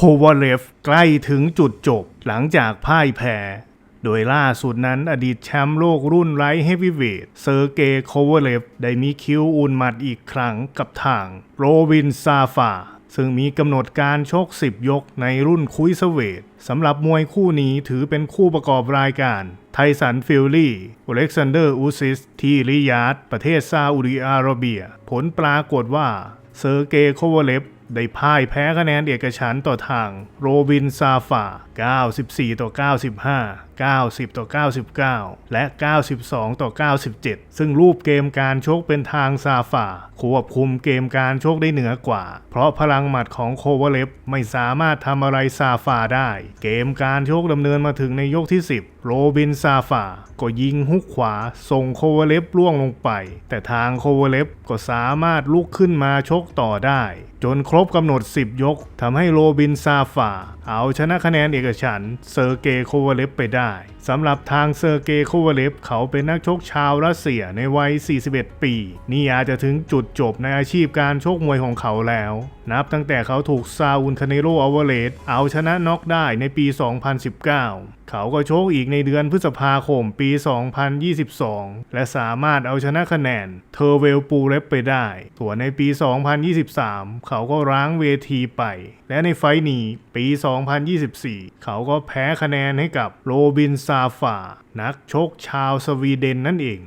โควาเลฟใกล้ถึงจุดจบหลังจากพ่ายแพ้ โดยล่าสุดนั้นอดีตแชมป์โลกรุ่นไลท์เฮฟวีเวทเซอร์เกย์โควาเลฟได้มีคิวอุ่นหมัดอีกครั้งกับทางโรบินซาฟาซึ่งมีกำหนดการชก 10 ยกในรุ่นคุยสเวทสำหรับมวยคู่นี้ถือเป็นคู่ประกอบรายการ ไทสันฟิลลี่อเล็กซานเดอร์อูซิส ที่ริยาดประเทศซาอุดิอาระเบีย ผลปรากฏว่า เซอร์เกย์โควาเลฟ ได้พ่ายแพ้คะแนนเอกฉันต่อทางโรบินซาฟา 94 ต่อ 95 90 ต่อ 99 และ 92 ต่อ 97 ซึ่งรูปเกมการชกเป็นทางซาฟาควบคุมเกมการชกได้เหนือกว่า เพราะพลังหมัดของโควาเลฟไม่สามารถทำอะไรซาฟาได้ เกมการชกดำเนินมาถึงในยกที่ 10โรบินซาฟาก็ยิงฮุกขวา ส่งโควเลฟล่วงลงไป แต่ทางโควเลฟก็สามารถลุกขึ้นมาชกต่อได้ จนครบกำหนด 10 ยกทำให้โรบินซาฟาเอาชนะคะแนนเอกฉันเซอร์เกย์โควเลฟไปได้สำหรับทางเซอร์เกย์โควเลฟเขาเป็นนักชกชาวรัสเซียในวัย 41 ปี นี่อาจจะถึงจุดจบในอาชีพการชกมวยของเขาแล้ว นับตั้งแต่เขาถูกซาอุนคาเนโรอเวเลตเอาชนะน็อกได้ในปี 2019 เขาก็โชคอีกในเดือนพฤษภาคมปี 2022 และสามารถเอาชนะคะแนนเทอร์เวลปูเรปไปได้ ส่วนในปี 2023 เขาก็ร้างเวทีไป และในไฟท์นี้ปี 2024 เขาก็แพ้คะแนนให้กับโรบินซาฟานักชกชาวสวีเดนนั่นเอง